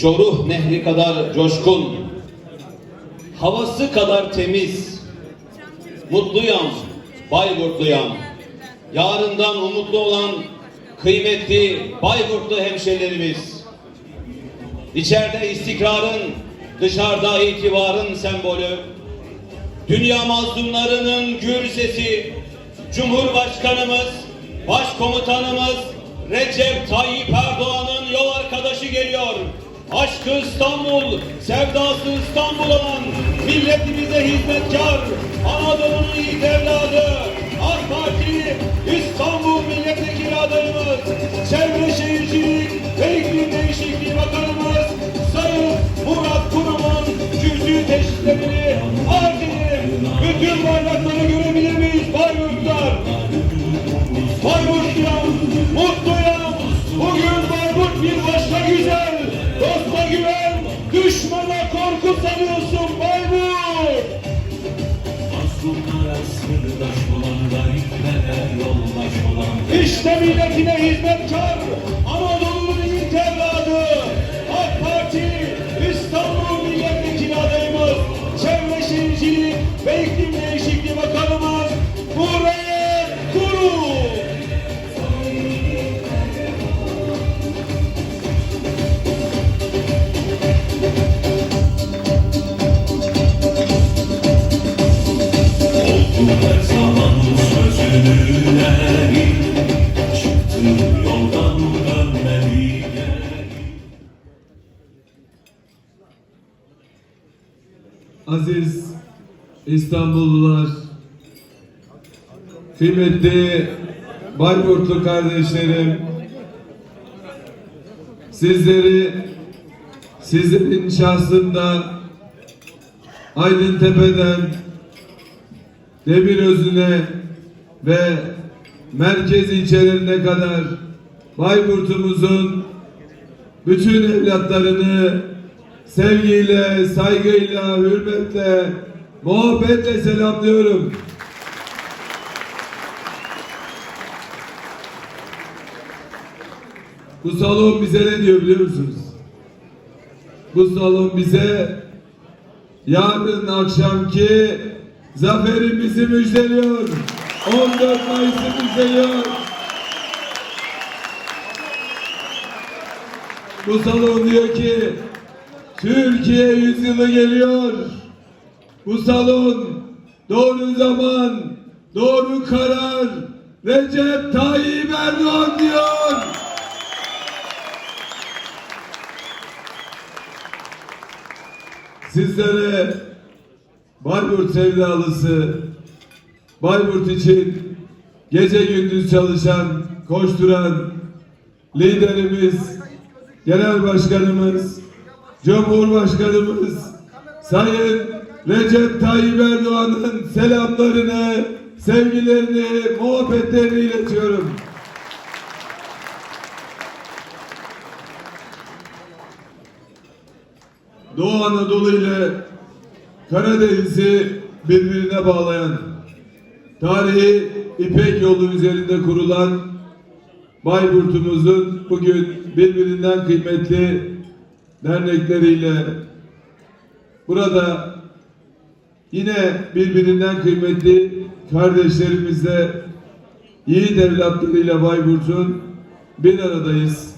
Çoruh Nehri kadar coşkun, havası kadar temiz. Mutluyam, Bayburtluyam. Yarından umutlu olan kıymetli Bayburtlu hemşehrilerimiz. İçeride istikrarın, dışarıda itibarın sembolü. Dünya mazlumlarının gür sesi, Cumhurbaşkanımız, Başkomutanımız Recep Tayyip Erdoğan'ın yol arkadaşı geliyor. Aşkı İstanbul, sevdası İstanbul olan milletimize hizmetkar, Anadolu'nun yiğit evladı, AK Parti İstanbul Milletvekili adayımız, Çevre Şehircilik ve İklim Değişikliği Bakanımız Sayın Murat Kurum'un hizmetkar, Anadolu'nun yiğit evladı. AK Parti, İstanbul Milletvekili adayımız, Çevre Şehircilik ve İklim Değişikliği Bakanımız Kurum. Oldu her zaman sözünü Aziz İstanbullular, kıymetli Bayburtlu kardeşlerim, sizleri sizlerin şahsında Aydıntepe'den Demirözü'ne ve merkez ilçelerine kadar Bayburt'umuzun bütün evlatlarını sevgiyle, saygıyla, hürmetle, muhabbetle selamlıyorum. Bu salon bize ne diyor biliyor musunuz? Bu salon bize yarın akşamki zaferimizi müjdeliyor. 14 Mayıs'ı müjdeliyor. Bu salon diyor ki Türkiye yüzyılı geliyor. Bu salon doğru zaman, doğru karar Recep Tayyip Erdoğan diyor. Sizlere Bayburt sevdalısı, Bayburt için gece gündüz çalışan, koşturan liderimiz, Genel Başkanımız, Cumhurbaşkanımız Sayın Recep Tayyip Erdoğan'ın selamlarını, sevgilerini, muhabbetlerini iletiyorum. Doğu Anadolu ile Karadeniz'i birbirine bağlayan, tarihi İpek yolu üzerinde kurulan Bayburt'umuzun bugün birbirinden kıymetli dernekleriyle burada yine birbirinden kıymetli kardeşlerimizle yiğit evlatlarıyla Bayburt'un bir aradayız.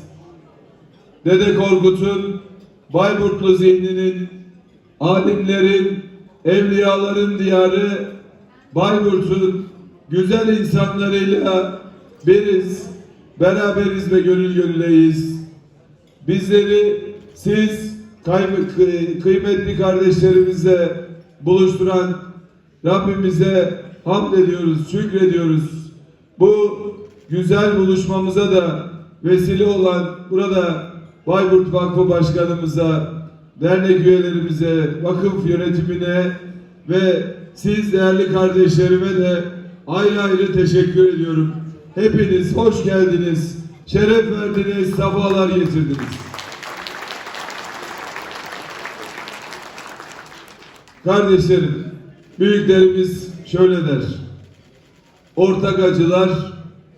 Dede Korkut'un Bayburtlu zihninin, alimlerin, evliyaların diyarı Bayburt'un güzel insanlarıyla biriz, beraberiz ve gönül gönüleyiz. Bizleri siz kıymetli kardeşlerimizle buluşturan Rabbimize hamd ediyoruz, şükrediyoruz. Bu güzel buluşmamıza da vesile olan burada Bayburt Vakfı Başkanımıza, dernek üyelerimize, vakıf yönetimine ve siz değerli kardeşlerime de ayrı ayrı teşekkür ediyorum. Hepiniz hoş geldiniz, şeref verdiniz, sefalar getirdiniz. Kardeşlerim, büyüklerimiz şöyle der. Ortak acılar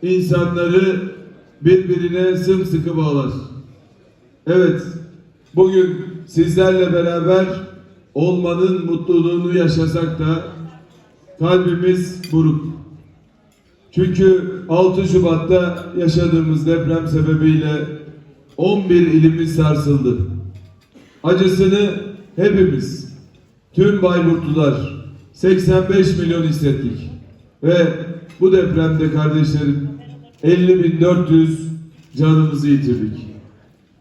insanları birbirine sımsıkı bağlar. Evet, bugün sizlerle beraber olmanın mutluluğunu yaşasak da kalbimiz buruk. Çünkü 6 Şubat'ta yaşadığımız deprem sebebiyle 11 ilimiz sarsıldı. Acısını hepimiz, tüm Bayburtlular 85 milyon hissettik. Ve bu depremde kardeşlerim 50.400 canımızı yitirdik.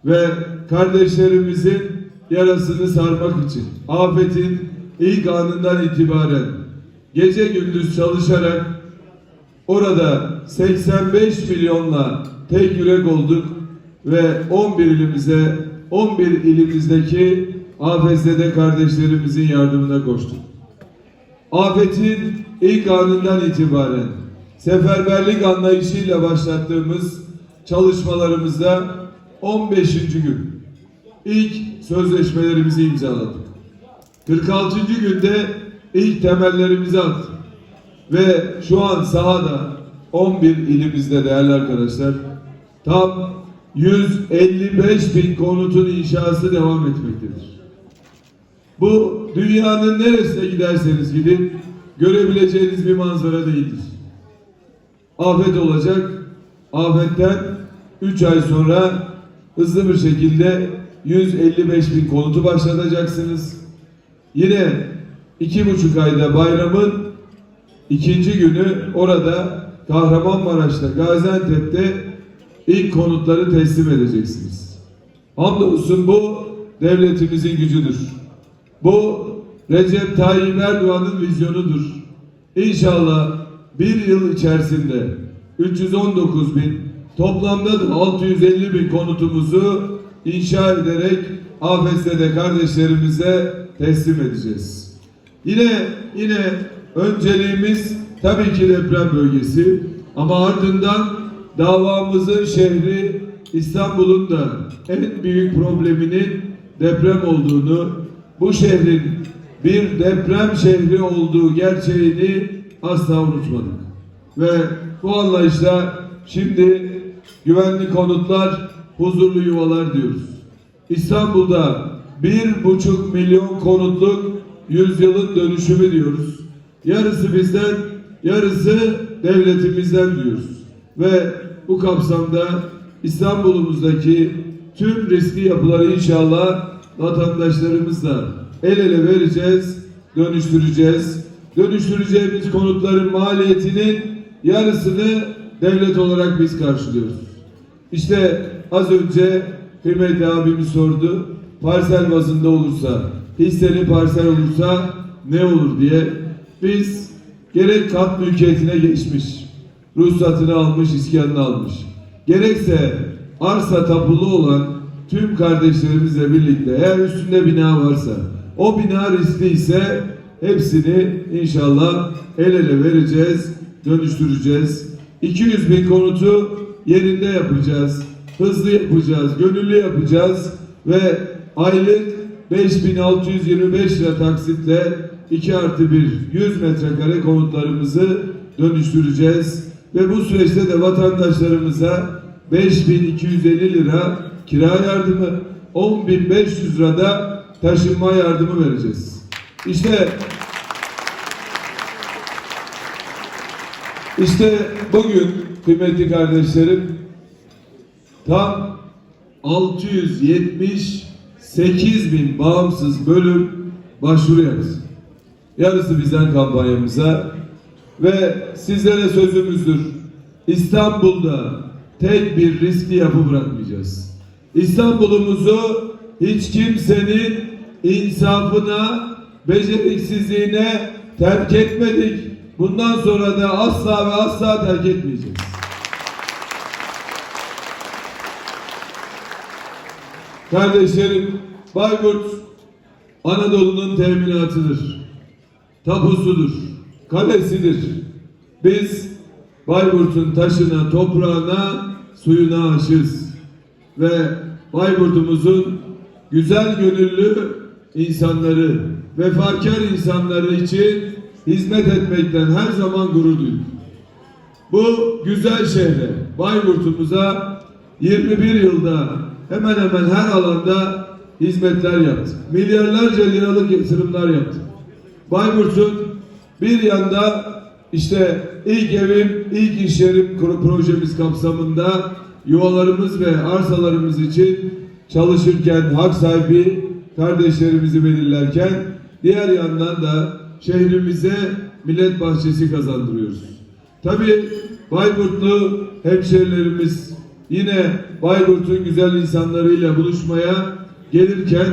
Ve kardeşlerimizin yarasını sarmak için afetin ilk anından itibaren gece gündüz çalışarak Orada 85 milyonla tek yürek olduk ve 11 ilimize, 11 ilimizdeki AFS'de kardeşlerimizin yardımına koştuk. Afetin ilk anından itibaren seferberlik anlayışıyla başlattığımız çalışmalarımızda 15. gün ilk sözleşmelerimizi imzaladık. 46. günde ilk temellerimizi attık. Ve şu an sahada 11 ilimizde değerli arkadaşlar tam 155 bin konutun inşası devam etmektedir. Bu dünyanın neresine giderseniz gidin görebileceğiniz bir manzara değildir. Afet olacak. Afetten 3 ay sonra hızlı bir şekilde 155 bin konutu başlatacaksınız. Yine iki buçuk ayda bayramın İkinci günü orada Kahramanmaraş'ta, Gaziantep'te ilk konutları teslim edeceksiniz. Hamdolsun bu devletimizin gücüdür. Bu Recep Tayyip Erdoğan'ın vizyonudur. İnşallah bir yıl içerisinde 319 bin toplamda da 650 bin konutumuzu inşa ederek AFS'de kardeşlerimize teslim edeceğiz. Yine yine önceliğimiz tabii ki deprem bölgesi ama ardından davamızın şehri İstanbul'un da en büyük probleminin deprem olduğunu, bu şehrin bir deprem şehri olduğu gerçeğini asla unutmadık. Ve bu anlayışla şimdi güvenli konutlar, huzurlu yuvalar diyoruz. İstanbul'da bir buçuk milyon konutluk yüzyılın dönüşümü diyoruz. Yarısı bizden, yarısı devletimizden diyoruz. Ve bu kapsamda İstanbul'umuzdaki tüm riskli yapıları inşallah vatandaşlarımızla el ele vereceğiz, dönüştüreceğiz. Dönüştüreceğimiz konutların maliyetinin yarısını devlet olarak biz karşılıyoruz. İşte az önce kıymetli abimiz sordu. Parsel bazında olursa, hisseli parsel olursa ne olur diye biz gerek kat mülkiyetine geçmiş, ruhsatını almış, iskanını almış. Gerekse arsa tapulu olan tüm kardeşlerimizle birlikte eğer üstünde bina varsa, o bina riskli ise hepsini inşallah el ele vereceğiz, dönüştüreceğiz. 200 bin konutu yerinde yapacağız. Hızlı yapacağız, gönüllü yapacağız ve aylık 5625 lira taksitle 2 artı 1 100 metrekare konutlarımızı dönüştüreceğiz. Ve bu süreçte de vatandaşlarımıza 5250 lira kira yardımı, 10500 lira da taşınma yardımı vereceğiz. İşte İşte bugün kıymetli kardeşlerim tam 678 bin bağımsız bölüm başvuru yaptı. Yarısı bizden kampanyamıza ve sizlere sözümüzdür. İstanbul'da tek bir riskli yapı bırakmayacağız. İstanbul'umuzu hiç kimsenin insafına, beceriksizliğine terk etmedik. Bundan sonra da asla ve asla terk etmeyeceğiz. Kardeşlerim, Bayburt Anadolu'nun teminatıdır. Tapusudur, kalesidir. Biz Bayburt'un taşına, toprağına, suyuna aşığız. Ve Bayburt'umuzun güzel gönüllü insanları, vefakar insanları için hizmet etmekten her zaman gurur duyduk. Bu güzel şehre, Bayburt'umuza 21 yılda hemen hemen her alanda hizmetler yaptık. Milyarlarca liralık yatırımlar yaptık. Bayburt'un bir yanda işte ilk evim, ilk iş yerim pro- projemiz kapsamında yuvalarımız ve arsalarımız için çalışırken hak sahibi kardeşlerimizi belirlerken diğer yandan da şehrimize millet bahçesi kazandırıyoruz. Tabii Bayburtlu hemşerilerimiz yine Bayburt'un güzel insanlarıyla buluşmaya gelirken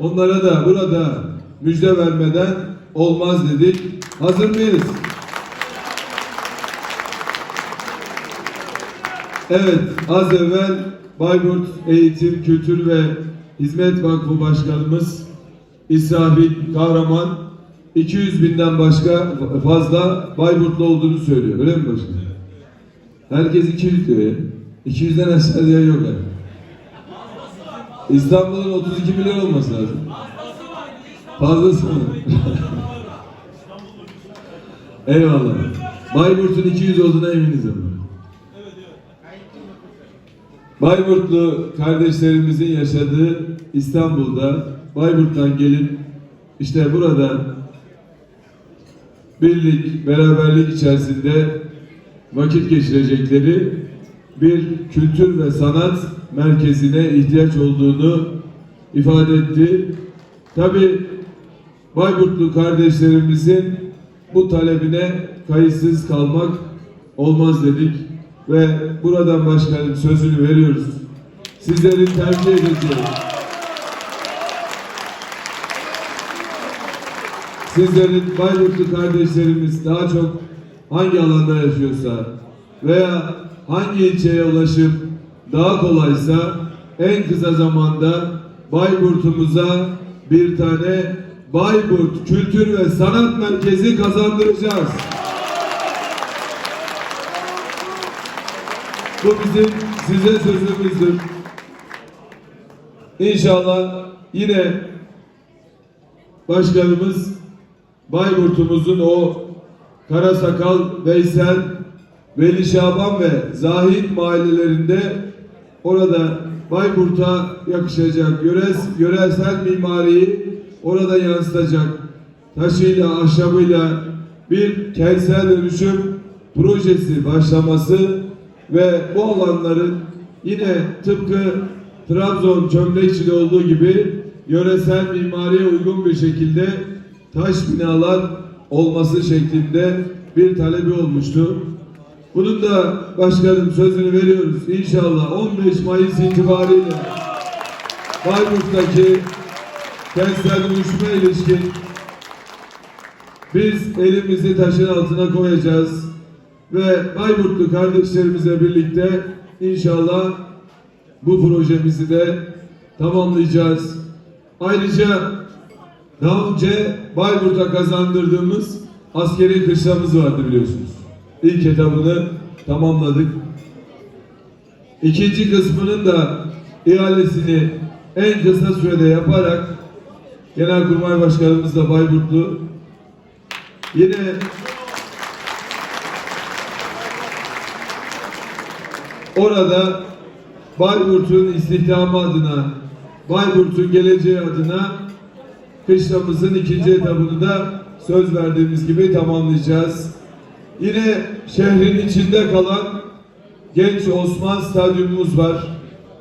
onlara da burada müjde vermeden olmaz dedik. Hazır mıyız? Evet, az evvel Bayburt Eğitim, Kültür ve Hizmet Vakfı Başkanımız İsrail Kahraman 200 binden başka fazla Bayburtlu olduğunu söylüyor. Öyle mi başkanım? Herkes 200 diyor. 200'den aşağı diye yok yani. İstanbul'un 32 milyon olması lazım. Fazlası mı? Eyvallah. Bayburt'un 200 olduğuna eminiz ama. Bayburtlu kardeşlerimizin yaşadığı İstanbul'da Bayburt'tan gelip işte burada birlik, beraberlik içerisinde vakit geçirecekleri bir kültür ve sanat merkezine ihtiyaç olduğunu ifade etti. Tabi Bayburtlu kardeşlerimizin bu talebine kayıtsız kalmak olmaz dedik ve buradan başkanım sözünü veriyoruz. Sizlerin tercih edeceği sizlerin Bayburtlu kardeşlerimiz daha çok hangi alanda yaşıyorsa veya hangi ilçeye ulaşım daha kolaysa en kısa zamanda Bayburt'umuza bir tane Bayburt Kültür ve Sanat Merkezi kazandıracağız. Bu bizim size sözümüzdür. İnşallah yine başkanımız Bayburt'umuzun o Karasakal, Veysel, Veli Şaban ve Zahid mahallelerinde orada Bayburt'a yakışacak yöres, yöresel mimariyi orada yansıtacak taşıyla, ahşabıyla bir kentsel dönüşüm projesi başlaması ve bu alanların yine tıpkı Trabzon Çömlekçi'de olduğu gibi yöresel mimariye uygun bir şekilde taş binalar olması şeklinde bir talebi olmuştu. Bunun da başkanım sözünü veriyoruz. İnşallah 15 Mayıs itibariyle Bayburt'taki kentsel dönüşüme ilişkin biz elimizi taşın altına koyacağız ve Bayburtlu kardeşlerimizle birlikte inşallah bu projemizi de tamamlayacağız. Ayrıca daha önce Bayburt'a kazandırdığımız askeri kışlamız vardı biliyorsunuz. İlk etabını tamamladık. İkinci kısmının da ihalesini en kısa sürede yaparak Genelkurmay Başkanımız da Bayburtlu yine orada Bayburt'un istihdamı adına, Bayburt'un geleceği adına kışlamızın ikinci etabını da söz verdiğimiz gibi tamamlayacağız. Yine şehrin içinde kalan Genç Osman Stadyumumuz var.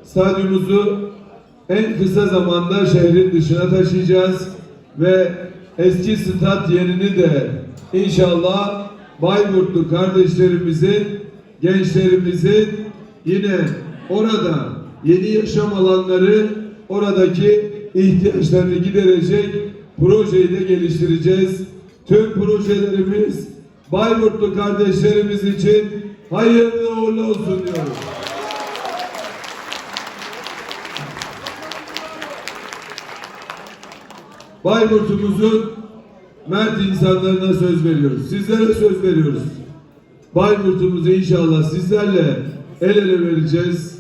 Stadyumumuzu en kısa zamanda şehrin dışına taşıyacağız ve eski stat yerini de inşallah Bayburtlu kardeşlerimizin, gençlerimizin yine orada yeni yaşam alanları oradaki ihtiyaçlarını giderecek projeyi de geliştireceğiz. Tüm projelerimiz Bayburtlu kardeşlerimiz için hayırlı uğurlu olsun diyoruz. Bayburt'umuzun mert insanlarına söz veriyoruz. Sizlere söz veriyoruz. Bayburt'umuzu inşallah sizlerle el ele vereceğiz.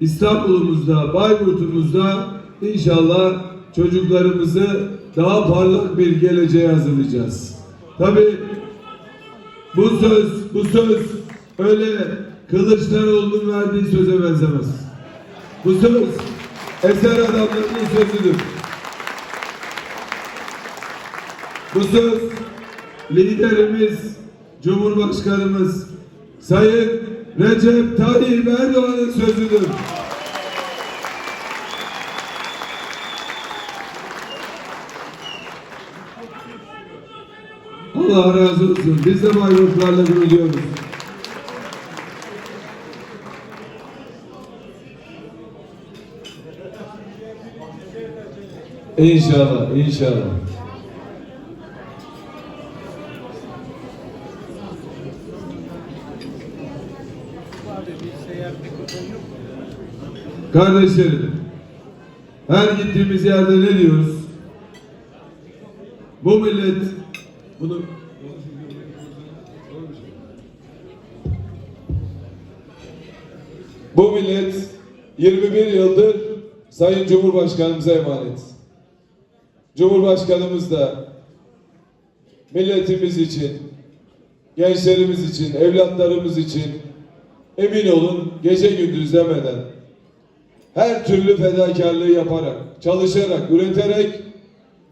İstanbul'umuzda, Bayburt'umuzda inşallah çocuklarımızı daha parlak bir geleceğe hazırlayacağız. Tabii bu söz, bu söz öyle Kılıçdaroğlu'nun verdiği söze benzemez. Bu söz eser adamlarının sözüdür. Bu söz liderimiz, Cumhurbaşkanımız Sayın Recep Tayyip Erdoğan'ın sözüdür. Allah razı olsun. Biz de Bayburtlarla gurur duyuyoruz. İnşallah, inşallah. Kardeşlerim, her gittiğimiz yerde ne diyoruz? Bu millet bunu Bu millet 21 yıldır Sayın Cumhurbaşkanımıza emanet. Cumhurbaşkanımız da milletimiz için, gençlerimiz için, evlatlarımız için emin olun gece gündüz demeden her türlü fedakarlığı yaparak, çalışarak, üreterek,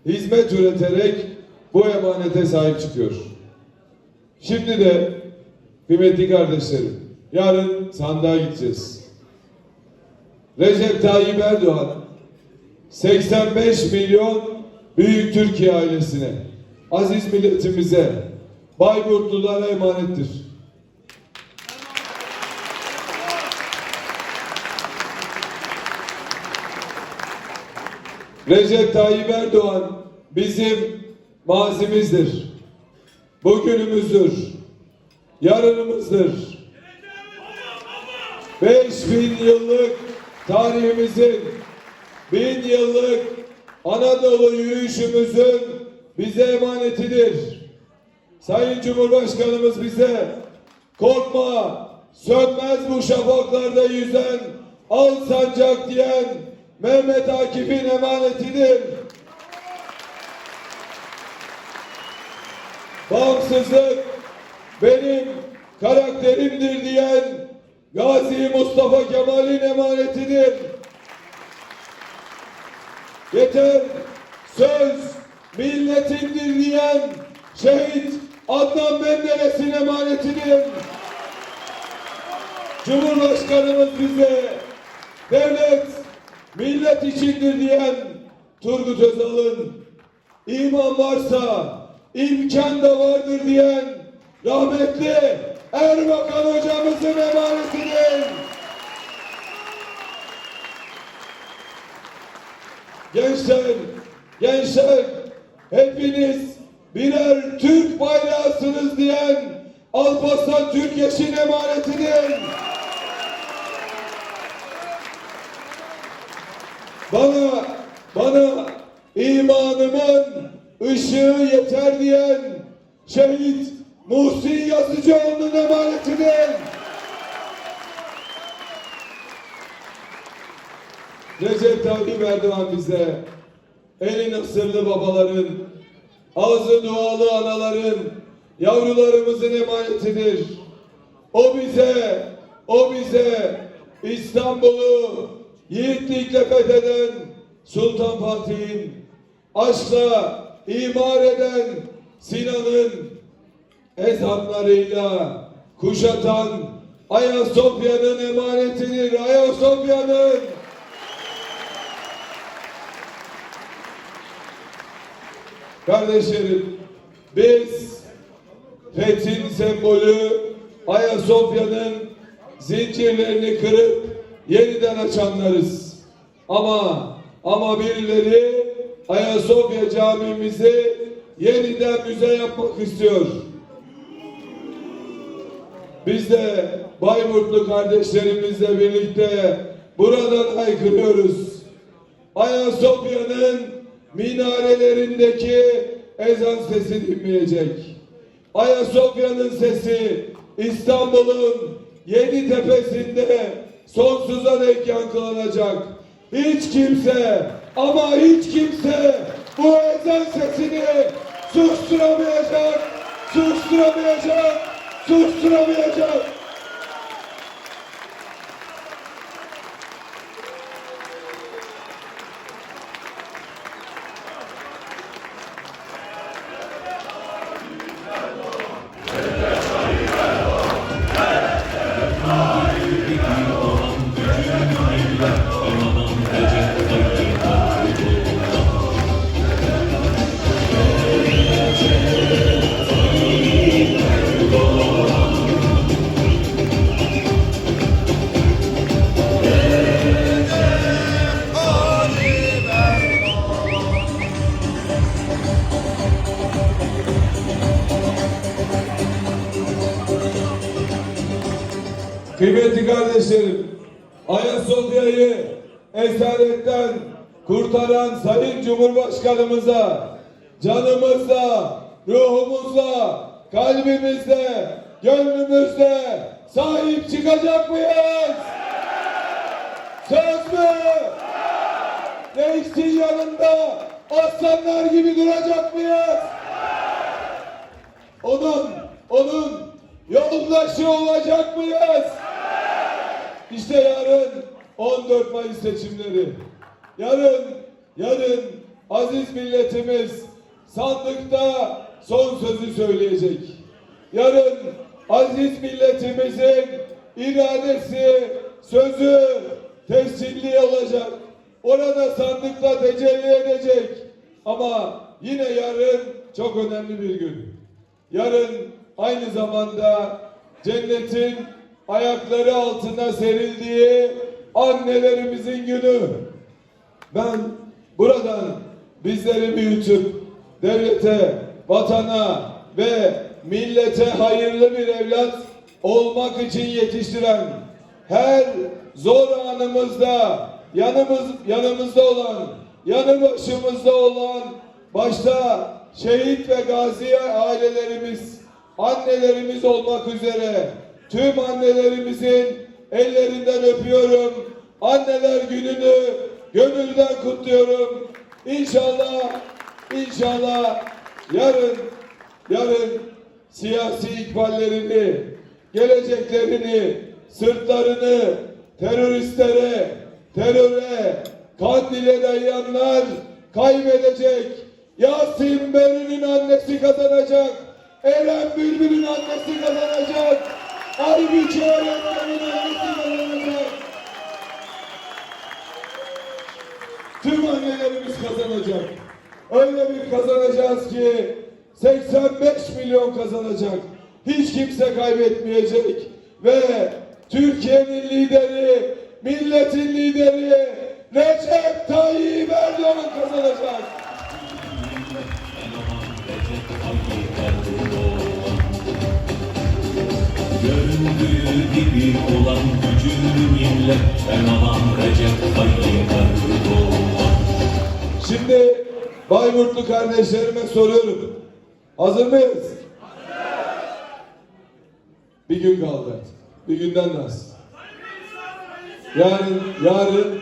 hizmet üreterek bu emanete sahip çıkıyor. Şimdi de kıymetli kardeşlerim, yarın sandığa gideceğiz. Recep Tayyip Erdoğan 85 milyon büyük Türkiye ailesine, aziz milletimize, Bayburtlulara emanettir. Recep Tayyip Erdoğan bizim mazimizdir. Bugünümüzdür. Yarınımızdır. 5000 yıllık tarihimizin, bin yıllık Anadolu yürüyüşümüzün bize emanetidir. Sayın Cumhurbaşkanımız bize korkma, sönmez bu şafaklarda yüzen al sancak diyen Mehmet Akif'in emanetidir. Bağımsızlık benim karakterimdir diyen Gazi Mustafa Kemal'in emanetidir. Yeter söz milletindir diyen şehit Adnan Menderes'in emanetidir. Cumhurbaşkanımız bize devlet millet içindir diyen Turgut Özal'ın iman varsa imkan da vardır diyen rahmetli Erbakan hocamızın emanetidir. Gençler, gençler hepiniz birer Türk bayrağısınız diyen Alparslan Türkeş'in emanetidir. Bana, bana imanımın ışığı yeter diyen şehit Muhsin Yazıcıoğlu'nun emanetidir. Recep Tayyip Erdoğan bize eli nasırlı babaların, ağzı dualı anaların, yavrularımızın emanetidir. O bize, o bize İstanbul'u yiğitlikle fetheden Sultan Fatih'in, aşkla imar eden Sinan'ın ezanlarıyla kuşatan Ayasofya'nın emanetidir. Ayasofya'nın Kardeşlerim, biz Fethin sembolü Ayasofya'nın zincirlerini kırıp yeniden açanlarız. Ama ama birileri Ayasofya camimizi yeniden müze yapmak istiyor. Biz de Bayburtlu kardeşlerimizle birlikte buradan haykırıyoruz. Ayasofya'nın minarelerindeki ezan sesi dinmeyecek. Ayasofya'nın sesi İstanbul'un yedi tepesinde sonsuza dek yankılanacak. Hiç kimse ama hiç kimse bu ezan sesini susturamayacak, susturamayacak, susturamayacak. Kardeşlerim, Ayasofya'yı esaretten kurtaran Sayın Cumhurbaşkanımıza canımızla, ruhumuzla, kalbimizle, gönlümüzle sahip çıkacak mıyız? Söz mü? Gençliğin yanında aslanlar gibi duracak mıyız? Onun, onun yoldaşı olacak mıyız? İşte yarın 14 Mayıs seçimleri. Yarın, yarın aziz milletimiz sandıkta son sözü söyleyecek. Yarın aziz milletimizin iradesi, sözü tescilli olacak. Orada sandıkla tecelli edecek. Ama yine yarın çok önemli bir gün. Yarın aynı zamanda cennetin ayakları altına serildiği annelerimizin günü. Ben buradan bizleri büyütüp devlete, vatana ve millete hayırlı bir evlat olmak için yetiştiren her zor anımızda yanımız yanımızda olan, yanı başımızda olan başta şehit ve gazi ailelerimiz, annelerimiz olmak üzere tüm annelerimizin ellerinden öpüyorum. Anneler gününü gönülden kutluyorum. İnşallah, inşallah yarın, yarın siyasi ikballerini, geleceklerini, sırtlarını teröristlere, teröre, kandile dayayanlar kaybedecek. Yasin Beri'nin annesi kazanacak. Eren Bülbül'ün annesi kazanacak. Tüm annelerimiz kazanacak. Öyle bir kazanacağız ki 85 milyon kazanacak. Hiç kimse kaybetmeyecek. Ve Türkiye'nin lideri, milletin lideri Recep Tayyip Erdoğan kazanacak. Göründüğü gibi olan gücünü millet Sen alan Recep Erdoğan Şimdi Bayburtlu kardeşlerime soruyorum. Hazır mıyız? Bir gün kaldı. Bir günden de az. Yarın, yarın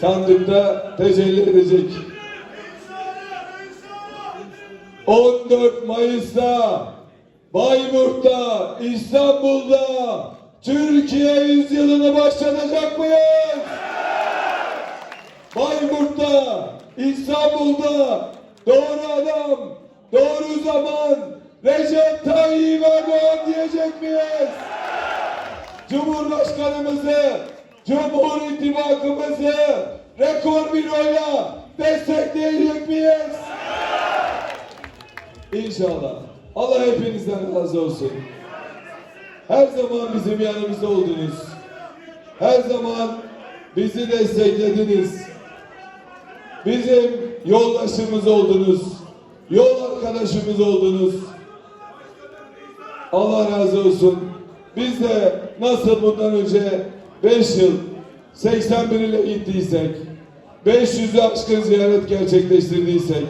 sandıkta tecelli edecek. 14 Mayıs'ta Bayburt'ta, İstanbul'da Türkiye yüzyılını başlatacak mıyız? Bayburt'ta, İstanbul'da doğru adam, doğru zaman Recep Tayyip Erdoğan diyecek miyiz? Cumhurbaşkanımızı, Cumhur İttifakımızı rekor bir oyla destekleyecek miyiz? İnşallah. Allah hepinizden razı olsun. Her zaman bizim yanımızda oldunuz. Her zaman bizi desteklediniz. Bizim yoldaşımız oldunuz. Yol arkadaşımız oldunuz. Allah razı olsun. Biz de nasıl bundan önce 5 yıl 81 ile gittiysek, 500'ü aşkın ziyaret gerçekleştirdiysek,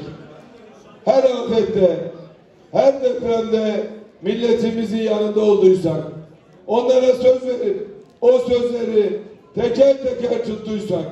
her afette, her depremde milletimizin yanında olduysak, onlara söz verip o sözleri teker teker tuttuysak,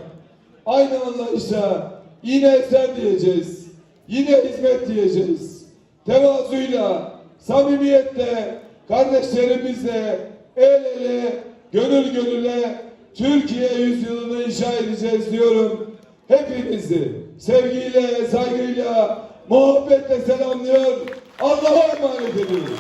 aynı anlayışla yine eser diyeceğiz, yine hizmet diyeceğiz. Tevazuyla, samimiyetle, kardeşlerimizle el ele, gönül gönüle Türkiye yüzyılını inşa edeceğiz diyorum. Hepinizi sevgiyle, saygıyla, muhabbetle selamlıyor. Allah'a emanet ediyoruz.